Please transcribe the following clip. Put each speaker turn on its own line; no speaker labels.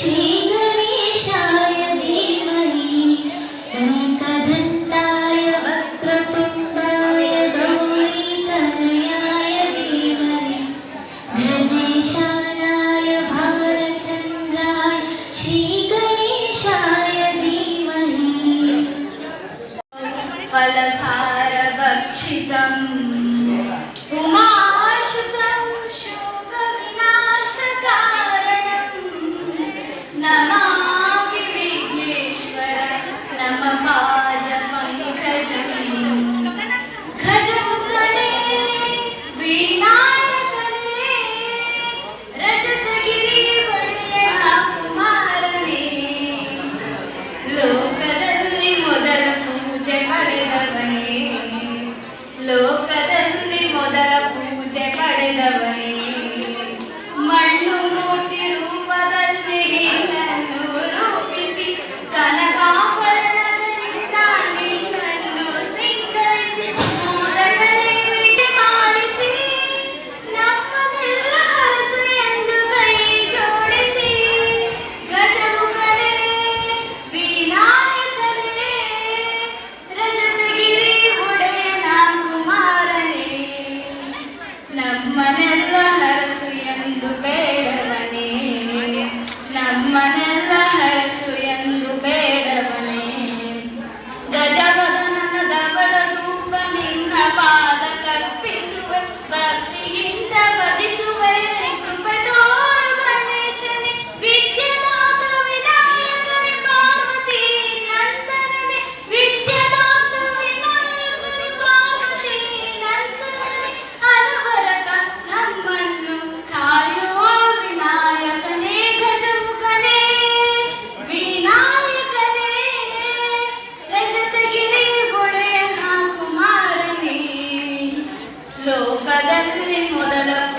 श्रीगणेशाय धीमहि मेकधन्ताय वक्रतुण्डाय गौणीतनयाय देवही गजेशालाय भरचन्द्राय श्रीगणेशाय धीमही
फलसारभक्षितम् నమామి విఘ్నేశ్వర నమ పాజ పంకజం ఖజం కరే వినాయకనే రజతగిరి ಒಡೆಯ ಕುಮಾರನೇ ಲೋಕದಲ್ಲಿ ಮೊದಲ ಪೂಜೆ ಪಡೆದವನೇ ಲೋಕದಲ್ಲಿ ಮೊದಲ ಪೂಜೆ ಪಡೆದವನೇ ನಮ್ಮನೆಲ್ಲ وغدا للمتنبئين